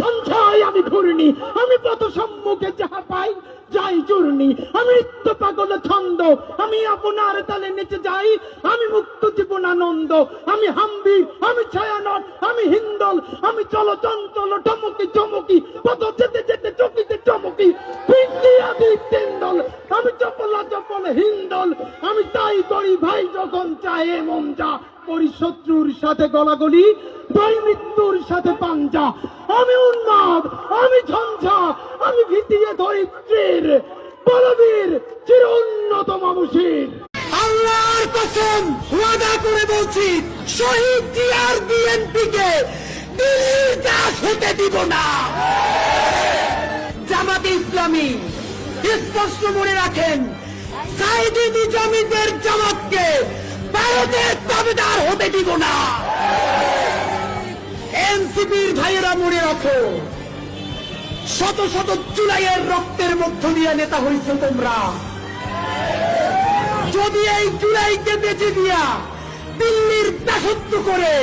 সঞ্চয় আমি ঘূর্ণি, আমি পথ সম্মুখে যাহা পাই, যাই চূর্ণি। আমি নিত্য পাগল ছন্দ, আমি আপনার তালে নেচে যাই, আমি মুক্ত জীবন আনন্দ, আমি হাম্বি, আমি ছায়ানট, আমি হিন্দল, আমি চল চঞ্চল টমকি চমকি, পথ যেতে যেতে চকিতে চমকি। আদি তেন্দল, আমি চপলা চপল হিন্দল, আমি তাই করি ভাই যখন চাহে মন যা। করি শত্রুর সাথে গলাগলি মৃত্যুর সাথে পাঞ্জা। আমি উন্মাদ, আমি ঝঞ্ঝা, আমি ভিতিয়ে ধরিত্রীর বলবীর চির উন্নত মানুষের। আল্লাহর কসম ওয়াদা করে বলছি, শহীদ জিয়ার বিএনপি কে দিল্লির দাস হতে দিব না। জামাতে ইসলামী, স্পষ্ট মনে রাখেন সাইদি নিজামীদের জামাতকে ভারতের দাবিদার হতে দিব না। এনসিপির ভাইয়েরা মনে রাখো, শত শত জুলাইয়ের রক্তের মধ্য দিয়ে নেতা হয়েছে তোমরা। যদি এই জুলাইকে বেঁচে দিয়া দিল্লির দাসত্ব করে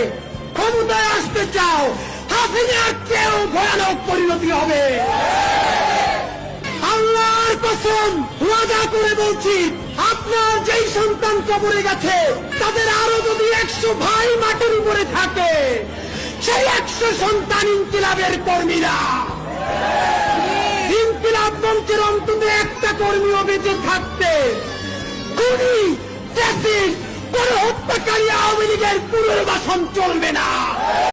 ক্ষমতায় আসতে চাও, হাসিনার চেয়েও ভয়ানক পরিণতি হবে। কসম ওয়াদা করে বলছি, আপনার যেই সন্তান কবরে গেছে, তাদের আরও যদি একশো ভাই মাটির উপরে থাকে, সেই একশো সন্তান ইনকিলাবের কর্মীরা। ইনকিলাব মঞ্চের অন্তত একটা কর্মীও বেঁচে থাকতে খুনি হত্যাকারী আওয়ামী লীগের পুনর্বাসন চলবে না।